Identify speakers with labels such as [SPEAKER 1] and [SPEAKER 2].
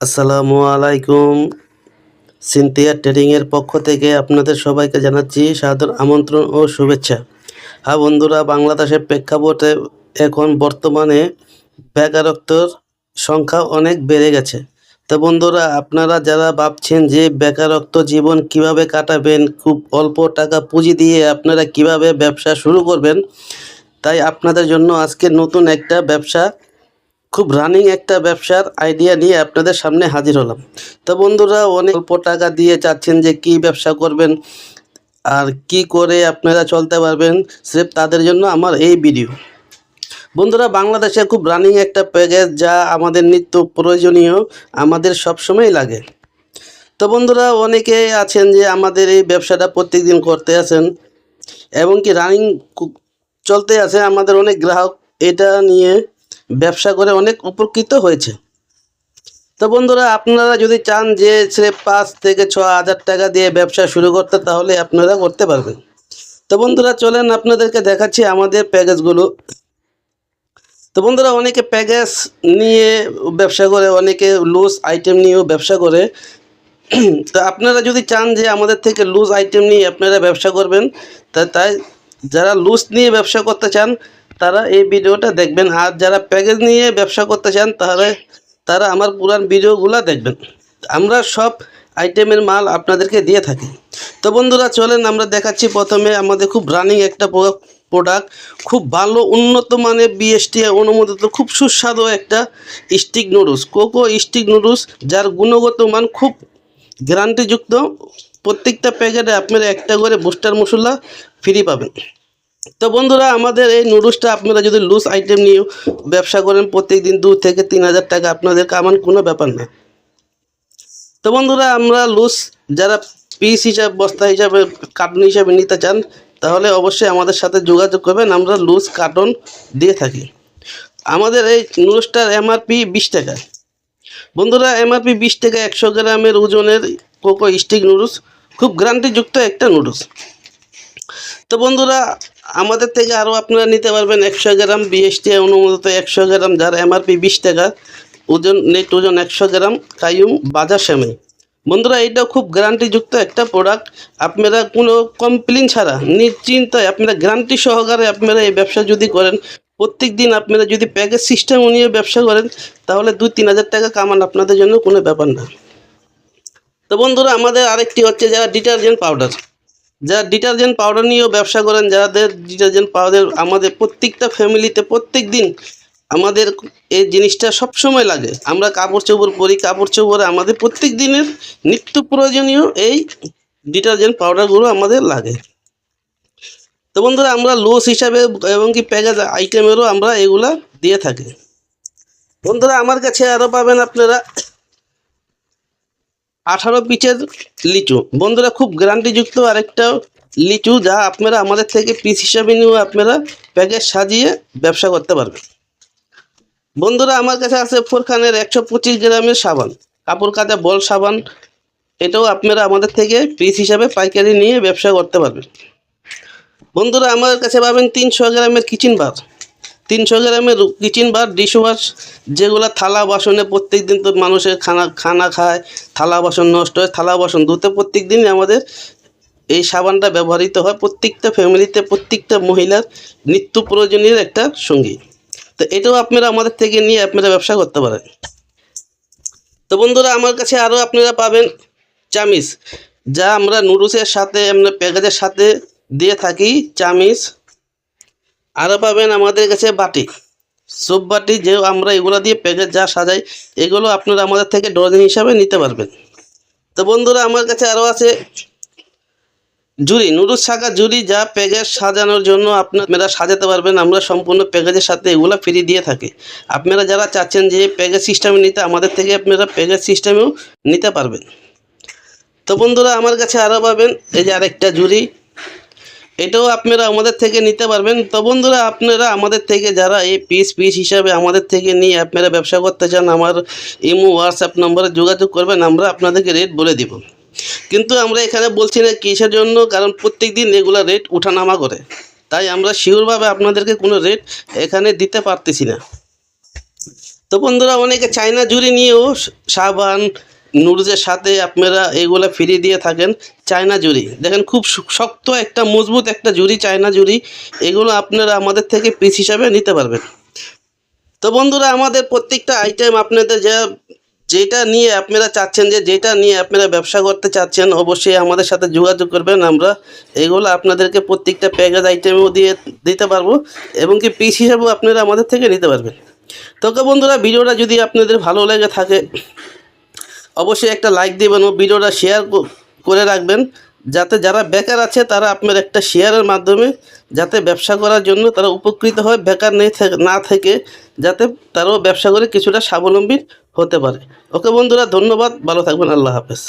[SPEAKER 1] আসসালামু আলাইকুম। সিনথিয়া ট্রেডিংয়ের পক্ষ থেকে আপনাদের সবাইকে জানাচ্ছি সাদর আমন্ত্রণ ও শুভেচ্ছা। হ্যাঁ বন্ধুরা, বাংলাদেশের প্রেক্ষাপটে এখন বর্তমানে বেকারত্বর সংখ্যা অনেক বেড়ে গেছে। তো বন্ধুরা, আপনারা যারা ভাবছেন যে বেকারত্ব জীবন কীভাবে কাটাবেন, খুব অল্প টাকা পুঁজি দিয়ে আপনারা কীভাবে ব্যবসা শুরু করবেন, তাই আপনাদের জন্য আজকে নতুন একটা ব্যবসা খুব রানিং একটা ব্যবসার আইডিয়া নিয়ে আপনাদের সামনে হাজির হলাম। তো বন্ধুরা, অনেক অল্প টাকা দিয়ে চাচ্ছেন যে কি ব্যবসা করবেন, আর কি করে আপনারা চলতে পারবেন, স্রেফ তাদের জন্য আমার এই ভিডিও বন্ধুরা, বাংলাদেশে খুব রানিং একটা প্যাকেজ যা আমাদের নিত্য প্রয়োজনীয়, আমাদের সবসময় লাগে। তো বন্ধুরা, অনেকে আছেন যে আমাদের এই ব্যবসাটা প্রত্যেকদিন করতে আছেন এবং কি রানিং চলতে আছে আমাদের অনেক গ্রাহক এটা নিয়ে ব্যবসা করে অনেক উপকৃত হয়েছে। তো বন্ধুরা, আপনারা যদি চান যে সে পাঁচ থেকে ছ হাজার টাকা দিয়ে ব্যবসা শুরু করতে, তাহলে আপনারা করতে পারবেন। তো বন্ধুরা, চলেন আপনাদেরকে দেখাচ্ছি আমাদের প্যাকেজগুলো। তো বন্ধুরা, অনেকে প্যাকেজ নিয়ে ব্যবসা করে, অনেকে লুজ আইটেম নিয়েও ব্যবসা করে। তো আপনারা যদি চান যে আমাদের থেকে লুজ আইটেম নিয়ে আপনারা ব্যবসা করবেন, তা তাই যারা লুজ নিয়ে ব্যবসা করতে চান তারা এই ভিডিওটা দেখবেন। আর যারা প্যাকেজ নিয়ে ব্যবসা করতে চান, তাহলে তারা আমার পুরান ভিডিওগুলো দেখবেন। আমরা সব আইটেমের মাল আপনাদেরকে দিয়ে থাকি। তো বন্ধুরা, চলেন আমরা দেখাচ্ছি প্রথমে আমাদের খুব রানিং একটা প্রোডাক্ট খুব ভালো, উন্নত মানের বিএসটি অনুমোদিত, খুব সুস্বাদু একটা stick noodles Coco stick noodles যার গুণগত মান খুব গ্যারান্টিযুক্ত প্রত্যেকটা প্যাকেটে আপনারা একটা করে বুস্টার মশলা ফ্রি পাবেন। তো বন্ধুরা, আমাদের এই নুডলসটা আপনারা যদি লুজ আইটেম নিয়ে ব্যবসা করেন প্রত্যেক দিন দু থেকে তিন হাজার টাকা আপনাদের কামান, কোনো ব্যাপার না। তো বন্ধুরা, আমরা লুজ যারা পিস হিসাবে, বস্তা হিসাবে কার্টন হিসাবে নিতে চান, তাহলে অবশ্যই আমাদের সাথে যোগাযোগ করবেন। আমরা লুজ কার্টন দিয়ে থাকি। আমাদের এই নুডলসটার এমআরপি বিশ টাকা। বন্ধুরা এমআরপি বিশ টাকা একশো গ্রামের ওজনের কোকো স্টিক নুডলস খুব গ্রান্টিযুক্ত একটা নুডলস তো বন্ধুরা, আমাদের থেকে আরও আপনারা নিতে পারবেন একশো গ্রাম বিএসটি অনুমোদিত একশো গ্রাম, যার এমআরপি বিশ টাকা, ওজন নেট ওজন একশো গ্রাম কায়ুম বাজার সেমাই বন্ধুরা, এটা খুব গ্যারান্টিযুক্ত একটা প্রোডাক্ট আপনারা কোনো কমপ্লেন ছাড়া নিশ্চিন্তায় আপনারা গ্যারান্টি সহকারে আপনারা এই ব্যবসা যদি করেন প্রত্যেক দিন আপনারা যদি প্যাকেজ সিস্টেম নিয়ে ব্যবসা করেন, তাহলে দুই তিন হাজার টাকা কামান আপনাদের জন্য কোনো ব্যাপার না। তো বন্ধুরা, আমাদের আরেকটি হচ্ছে যারা ডিটারজেন্ট পাউডার যারা ডিটারজেন্ট পাউডার নিয়েও ব্যবসা করেন যাদের ডিটারজেন্ট পাউডার আমাদের প্রত্যেকটা ফ্যামিলিতে প্রত্যেক দিন আমাদের এই জিনিসটা সব সময় লাগে। আমরা কাপড় চোপড় পরি, কাপড় চোপড়ে আমাদের প্রত্যেক দিনের নিত্য প্রয়োজনীয় এই ডিটারজেন্ট পাউডারগুলো আমাদের লাগে। তো বন্ধুরা, আমরা লোস হিসাবে এবং কি প্যাকেজ আইটেমেরও আমরা এগুলা দিয়ে থাকি। বন্ধুরা, আমার কাছে আরও পাবেন আপনারা আঠারো পিচের লিচু। বন্ধুরা, খুব গ্যারান্টিযুক্ত আরেকটা লিচু যা আপনারা আমাদের থেকে পিস হিসাবে নিয়েও আপনারা প্যাকেজ সাজিয়ে ব্যবসা করতে পারবেন। বন্ধুরা, আমার কাছে আছে ফোরখানের একশো পঁচিশ গ্রামের সাবান, কাপড় কাচা বল সাবান। এটাও আপনারা আমাদের থেকে পিস হিসাবে পাইকারি নিয়ে ব্যবসা করতে পারবেন। বন্ধুরা, আমার কাছে পাবেন তিনশো গ্রামের কিচেন বার তিনশো গ্রামের কিচেন বার ডিশ ওয়াশ যেগুলো থালা বাসনে প্রত্যেক দিন তো মানুষের খানা খানা খায়, থালা বাসন নষ্ট হয়, থালা বাসন ধুতে প্রত্যেক দিনই আমাদের এই সাবানটা ব্যবহৃত হয়। প্রত্যেকটা ফ্যামিলিতে প্রত্যেকটা মহিলার নিত্য প্রয়োজনীয় একটা সঙ্গী। তো এটাও আপনারা আমাদের থেকে নিয়ে আপনারা ব্যবসা করতে পারেন। তো বন্ধুরা, আমার কাছে আরও আপনারা পাবেন চামিচ, যা আমরা নুডলসের সাথে, আমরা প্যাকেজের সাথে দিয়ে থাকি। চামিচ আরও পাবেন আমাদের কাছে বাটি। সোপ বাটি যে আমরা এগুলো দিয়ে প্যাকেজ যা সাজাই, এগুলো আপনারা আমাদের থেকে ডজন হিসাবে নিতে পারবেন। তো বন্ধুরা, আমার কাছে আরও আছে জুড়ি, নুডলস শাখা জুড়ি যা প্যাকেজ সাজানোর জন্য আপনারা সাজাতে পারবেন। আমরা সম্পূর্ণ প্যাকেজের সাথে এগুলো ফ্রি দিয়ে থাকি। আপনারা যারা চাচ্ছেন যে প্যাকেজ সিস্টেমে নিতে, আমাদের থেকে আপনারা প্যাকেজ সিস্টেমেও নিতে পারবেন। তো বন্ধুরা, আমার কাছে আরও পাবেন, এই যে আরেকটা জুড়ি। এটাও আপনারা আমাদের থেকে নিতে পারবেন। তো বন্ধুরা, আপনারা আমাদের থেকে যারা এই পিস পিস হিসাবে আমাদের থেকে নিয়ে আপনারা ব্যবসা করতে চান, আমার ইমো হোয়াটসঅ্যাপ নম্বরে যোগাযোগ করবেন, আমরা আপনাদেরকে রেট বলে দিব। কিন্তু আমরা এখানে বলছি না কিসের জন্য, কারণ প্রত্যেক দিন এগুলো রেট উঠানামা করে। তাই আমরা শিওরভাবে আপনাদেরকে কোনো রেট এখানে দিতে পারতেছি না। তো বন্ধুরা, অনেকে চায়না জুড়ি নিয়েও সাবান নুডলসের সাথে আপনারা এগুলো ফ্রি দিয়ে থাকেন, চায়না জুড়ি। দেখেন খুব শক্ত একটা, মজবুত একটা জুড়ি, চায়না জুড়ি। এগুলো আপনারা আমাদের থেকে পিস হিসাবে নিতে পারবেন। তো বন্ধুরা, আমাদের প্রত্যেকটা আইটেম আপনাদের যা, যেটা নিয়ে আপনারা চাচ্ছেন, যে যেটা নিয়ে আপনারা ব্যবসা করতে চাচ্ছেন, অবশ্যই আমাদের সাথে যোগাযোগ করবেন। আমরা এগুলো আপনাদেরকে প্রত্যেকটা প্যাকেজ আইটেমও দিয়ে দিতে পারব এবং কি পিস হিসাবেও আপনারা আমাদের থেকে নিতে পারবেন। তোকে বন্ধুরা, ভিডিওটা যদি আপনাদের ভালো লেগে থাকে অবশ্যই একটা লাইক দেবেন ও ভিডিওটা শেয়ার করে রাখবেন। যাতে যারা বেকার আছে, তারা আপনার একটা শেয়ারের মাধ্যমে যাতে ব্যবসা করার জন্য তারা উপকৃত হয়, বেকার নেই না থেকে যাতে তারাও ব্যবসা করে কিছুটা স্বাবলম্বী হতে পারে। ওকে বন্ধুরা, ধন্যবাদ। ভালো থাকবেন। আল্লাহ হাফেজ।